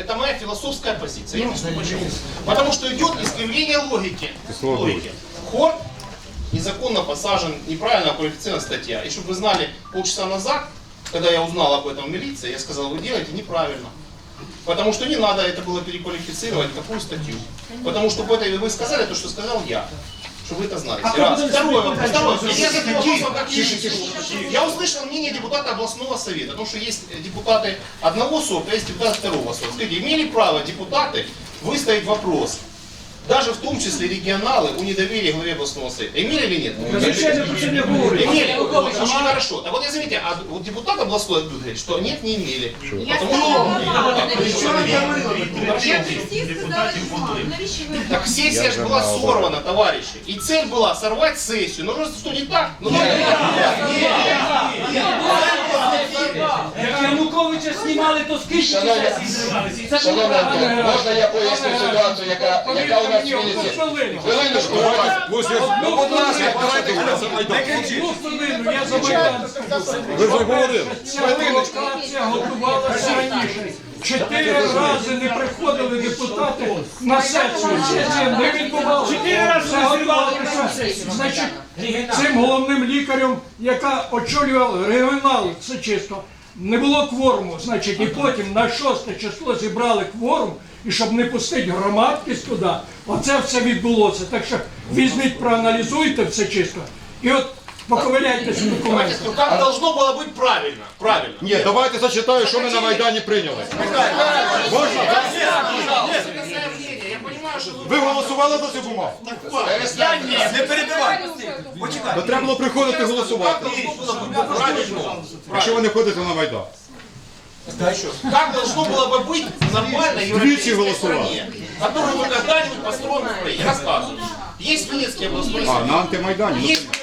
Это моя философская позиция. Я объясню почему. Потому что идет искривление логики. логики. Хор незаконно посажен, неправильно квалифицирована статья. И чтобы вы знали, полчаса назад, когда я узнал об этом в милиции, я сказал, вы делаете неправильно. Потому что не надо это было переквалифицировать, какую статью. Потому что вы сказали то, что сказал я. Чтобы вы это знали. Раз. Второй вопрос. Второй вопрос. Я задаю вопрос. Я услышал мнение депутата областного совета, потому что есть депутаты одного сорта, а есть депутаты второго сорта. Скажите, имели право депутаты выставить вопрос, даже в том числе регионалы, о недоверии главе областного совета. Имели или нет? Звичайно, про це не говорить. Имели. Вот, Очень хорошо. Так вот, я заметьте, а вот депутат областной говорит, что нет, не имели. Я Потому что... Так сессия же была сорвана, товарищи. И цель была сорвать сессию. Ну что не так? Ну, ну, Як Януковича знімали, то скільки Шановні- часів зривалися? І це Шановні було Антон, можна я поясню ситуацію, яка, яка у нас в. Хвилиночку, будь ласка. Ну, будь ласка, Одну хвилину, я за Майдан скажу. Ви вже говорили. Ця провокація готувалася раніше. Чотири рази не приходили депутати на сесію. Сесія не відбувалася. Чотири рази готувалися. Значить, цим головним лікарем, яка очолювала регіонал, це чисто Не було кворуму, значить, і потім на шосте число зібрали кворум, і щоб не пустити громадськість туди, оце все відбулося. Так що візьміть, проаналізуйте все чисто. І от поковиляйтеся давайте документи. скажу, как должно было быть правильно. Правильно. Ні, давайте зачитаю, що ми на Майдані прийняли. Можна? так? Это Ви голосували за цю бумагу? Я Не перебивай. То треба було приходити голосувати, Как должно было быть правильно? якщо ви не ходите на Майдан. Как должно было бы быть в нормальной европейской голосовал. стране, которую вы когда-нибудь построили в Украине? Рассказываю. Есть Минецкий областной А, совет. на антимайдані? Есть губернатор.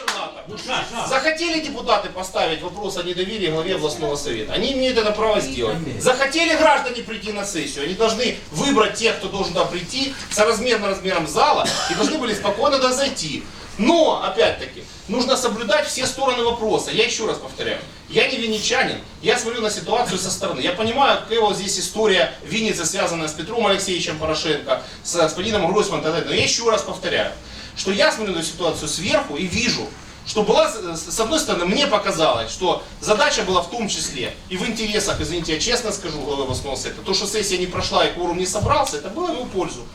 Захотели депутаты поставить вопрос о недоверии главе областного совета. Они имеют это право сделать. Захотели граждане прийти на сессию. Они должны выбрать тех, кто должен туда прийти, соразмерно размером зала, и должны были спокойно туда зайти. Но, опять-таки, нужно соблюдать все стороны вопроса. Я еще раз повторяю. Я не винничанин, я смотрю на ситуацию со стороны. Я понимаю, какая вот здесь история Винницы, связанная с Петром Алексеевичем Порошенко, с господином Гройсманом и так далее. Но я еще раз повторяю, что я смотрю на ситуацию сверху и вижу, что была, с одной стороны, мне показалось, что задача была в том числе и в интересах, извините, я честно скажу, главы совета, то, что сессия не прошла и кворум не собрался, это было в его пользу.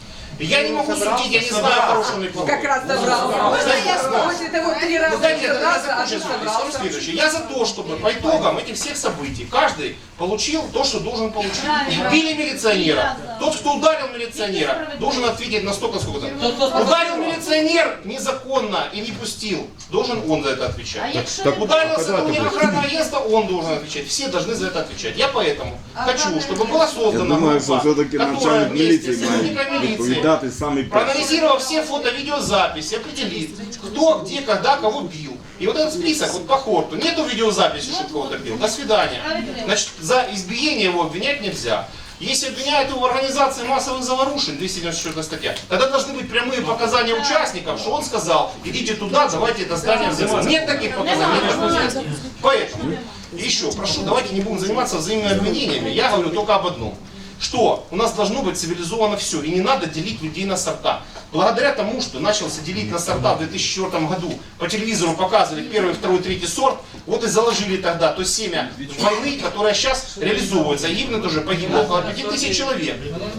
И Я не могу судить, я не знаю, хороший он или плохой. Как раз собрался. Можно я после того три раза Ну, дайте, не я собрался, а закончу ты свою мысль. собрался? Следующее. Я за то, чтобы по итогам этих всех событий каждый получил то, что должен получить. Били милиционера. Тот, кто ударил милиционера, должен ответить настолько, сколько там. Ударил милиционер незаконно и не пустил. Должен он за это отвечать. Так, Ударил а когда это сотрудник будет? охранного агентства, он должен отвечать. Все должны за это отвечать. Я поэтому хочу, чтобы была Я создана думаю, що группа, все-таки которая начальник вместе міліції с має сотрудниками милиции саме перший. проанализировав все фото-видеозаписи, определит, кто, где, когда, кого бил. И вот этот список, вот по хорту, нету видеозаписи, что кого-то бил. До свидания. Значит, за избиение его обвинять нельзя. Если обвиняют его в организации массовых заворушень, 294 статья, тогда должны быть прямые показания участников, что он сказал, идите туда, давайте это здание взять. Нет таких показаний. Поэтому, еще, прошу, давайте не будем заниматься взаимными обвинениями. Я говорю только об одном что у нас должно быть цивилизовано все, и не надо делить людей на сорта. Благодаря тому, что начался делить на сорта в 2004 году, по телевизору показывали первый, второй, третий сорт, вот и заложили тогда то семя войны, которая сейчас реализовывается. Гибнет уже, погибло около 5000 человек.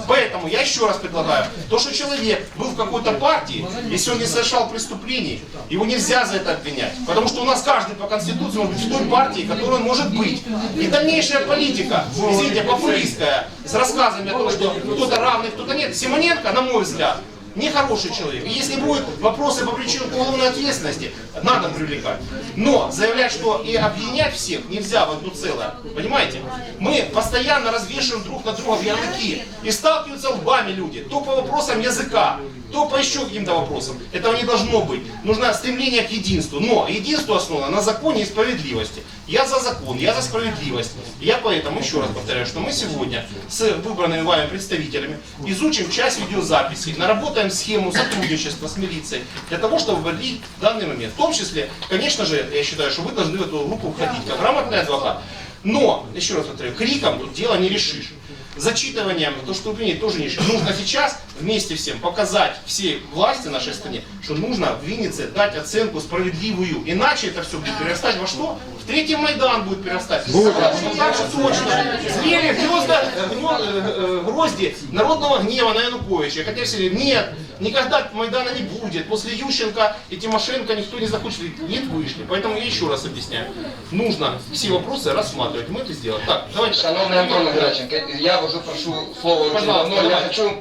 Поэтому я еще раз предлагаю, то, что человек был в какой-то партии, если он не совершал преступлений, его нельзя за это обвинять. Потому что у нас каждый по Конституции может быть в той партии, которой он может быть. И дальнейшая политика, извините, популистская, с рассказами о том, что кто-то равный, кто-то нет. Симоненко, на мой взгляд, нехороший человек. И если будут вопросы по причинам уголовной ответственности, надо привлекать. Но заявлять, что и объединять всех нельзя в одно целое. Понимаете? Мы постоянно развешиваем друг на друга ярлыки. И сталкиваются лбами люди. То по вопросам языка, то по еще каким-то вопросам. Этого не должно быть. Нужно стремление к единству. Но единство основано на законе и справедливости. Я за закон, я за справедливость. Я поэтому еще раз повторяю, что мы сегодня с выбранными вами представителями изучим часть видеозаписей, наработаем схему сотрудничества с милицией для того, чтобы вводить данный момент. В том числе, конечно же, я считаю, что вы должны в эту группу входить как грамотный адвокат. Но, еще раз повторяю, криком тут дело не решишь. Зачитыванием, то, что вы приняли, тоже не. Нужно сейчас вместе всем показать всей власти нашей стране, что нужно в Виннице дать оценку справедливую. Иначе это все будет перерастать во что? В третий Майдан будет перерастать. Будет. Так же точно. Зрели гнезда, э, э, грозди народного гнева на Януковича. Хотя все нет, никогда Майдана не будет. После Ющенко и Тимошенко никто не захочет. Нет, вышли. Поэтому я еще раз объясняю. Нужно все вопросы рассматривать. Мы это сделаем. Так, давайте. Шановний Антон Граченко, я уже прошу слова очень Пожалуйста, давно. Я хочу,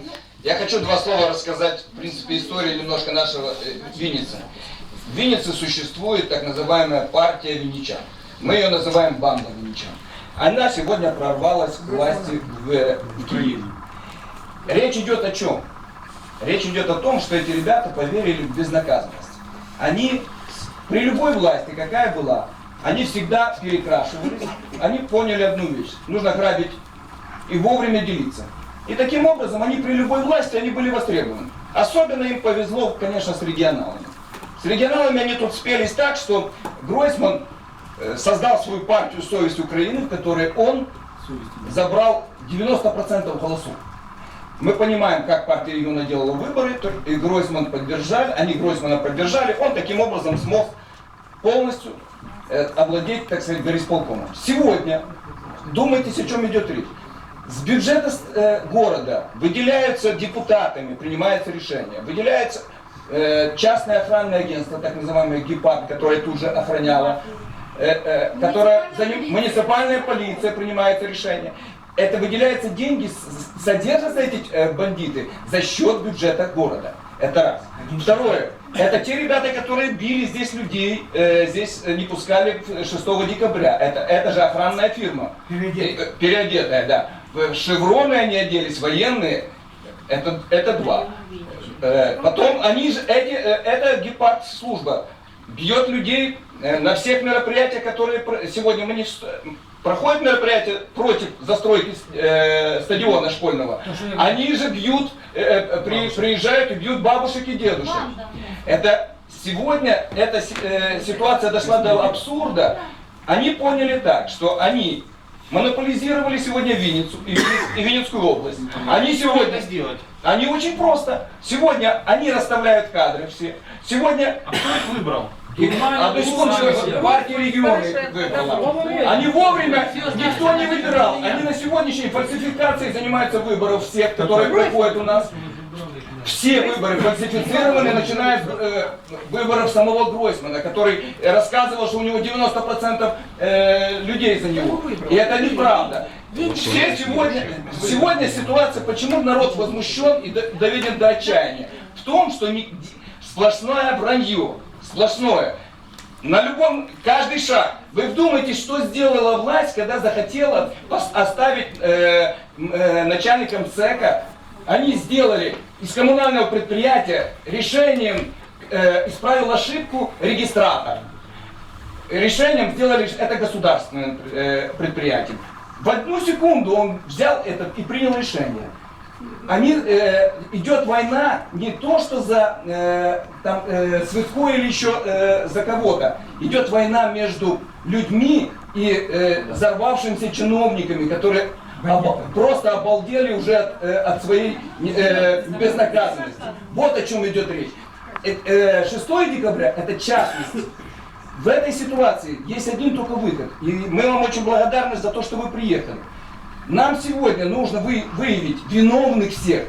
я хочу два слова рассказать, в принципе, историю немножко нашего э, Винницы. В Виннице существует так называемая партия винничан. Мы ее называем банда винничан. Она сегодня прорвалась к власти в Киеве. Речь идет о чем? Речь идет о том, что эти ребята поверили в безнаказанность. Они при любой власти, какая была, они всегда перекрашивались. Они поняли одну вещь. Нужно грабить и вовремя делиться. И таким образом они при любой власти они были востребованы. Особенно им повезло, конечно, с регионалами. С регионалами они тут спелись так, что Гройсман э, создал свою партию «Совесть Украины», в которой он забрал 90% голосов. Мы понимаем, как партия региона делала выборы, и Гройсман поддержали, они Гройсмана поддержали, он таким образом смог полностью э, овладеть, так сказать, горисполкомом. Сегодня, думайте, о чем идет речь. С бюджета э, города выделяются депутатами, принимается решение, выделяется э, частное охранное агентство, так называемое ГИПАД, которое тут же охраняло, э, э, которое заним- муниципальная полиция принимает решение. Это выделяются деньги, содержатся эти э, бандиты за счет бюджета города. Это раз. Второе. Это те ребята, которые били здесь людей, э, здесь э, не пускали 6 декабря. Это, это же охранная фирма. Переодетая. Переодетая, да. В шевроны они оделись, военные. Это, это два. Э, Потом они же, эти, э, это гепард служба бьет людей э, на всех мероприятиях, которые сегодня мы не проходят мероприятия против застройки э, стадиона школьного. Они же бьют, э, при- приезжают и бьют бабушек и дедушек. Это сегодня эта си- э, ситуация дошла до абсурда. Они поняли так, что они монополизировали сегодня Винницу и, Винниц- и Винницкую область. Они сегодня это сделать? они очень просто. Сегодня они расставляют кадры все. Сегодня Кто их выбрал? Одну секундочку, партия регионы выбрала. Они вовремя, никто не выбирал. Они на сегодняшней фальсификацией занимаются выборов всех, которые проходят у нас. Все выборы фальсифицированы, начиная с э, выборов самого Гройсмана, который рассказывал, что у него 90% э, людей за него. И это неправда. Все сегодня, сегодня ситуация, почему народ возмущен и до- доведен до отчаяния? В том, что не- сплошное вранье, сплошное. На любом, каждый шаг. Вы вдумайтесь, что сделала власть, когда захотела оставить э, э, начальником ЦЕКа. Они сделали из коммунального предприятия решением, э, исправил ошибку регистратор. Решением сделали, это государственное э, предприятие. В одну секунду он взял это и принял решение. Они, э, идет война не то, что за э, там, э, Цветко или еще э, за кого-то. Идет война между людьми и э, взорвавшимися чиновниками, которые оба- просто обалдели уже от, э, от своей э, безнаказанности. Вот о чем идет речь. Э, э, 6 декабря это частность. В этой ситуации есть один только выход. И мы вам очень благодарны за то, что вы приехали. Нам сегодня нужно вы- выявить виновных всех.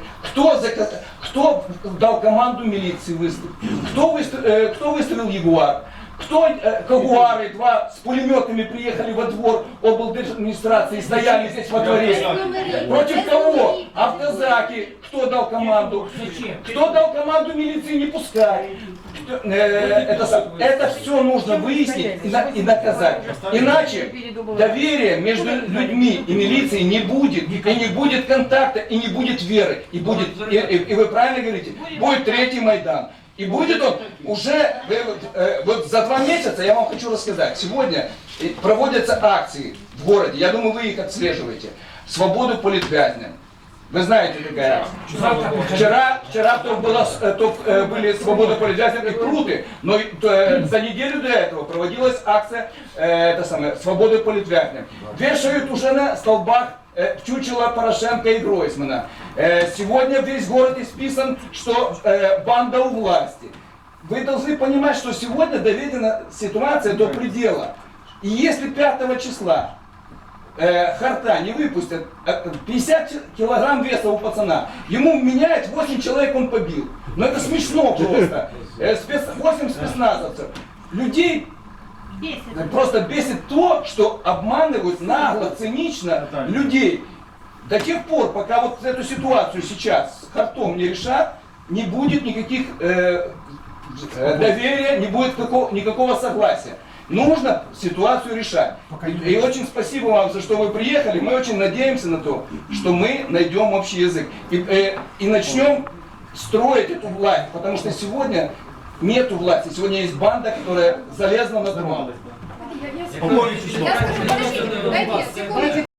Кто, кто дал команду милиции выставить? Кто, выстав- э, кто выставил Ягуар? Кто э, Кагуары, два с пулеметами приехали во двор облдержадминистрации, стояли здесь во дворе? Против кого? Автозаки. Кто дал команду? Кто дал команду милиции не пускать? Кто- э, это, это все нужно выяснить и, на- и наказать. Иначе доверия между людьми и милицией не будет. И не будет контакта, и не будет веры. И, будет, и, и- и вы правильно говорите, будет третий Майдан. И будет он уже, вот, э, вот за два месяца, я вам хочу рассказать, сегодня э, проводятся акции в городе, я думаю, вы их отслеживаете. Свободу политвязням. Вы знаете, какая. Вчера, вчера то, было, с- э, то э, были свобода политвязням и круты, но э, за неделю до этого проводилась акция э, это самое, свободы политвязням. Вешают уже на столбах э, чучело Порошенко и Гройсмана. Э, сегодня весь город исписан, что э, банда у власти. Вы должны понимать, что сегодня доведена ситуация до предела. И если 5 числа э, Харта не выпустят э, 50 чи- килограмм веса у пацана, ему меняет 8 человек он побил. Ну это смешно просто. Э, спец- 8 спецназовцев. Людей просто бесит то, что обманывают нагло, цинично людей. До тех пор, пока вот эту ситуацию сейчас с Хартом не решат, не будет никаких э, э, доверия, не будет какого- никакого согласия. Нужно ситуацию решать. И, и очень спасибо вам за что вы приехали. Мы очень надеемся на то, что мы найдем общий язык. И, э, и начнем строить эту власть. Потому что сегодня нету власти. Сегодня есть банда, которая залезла на трон. Я.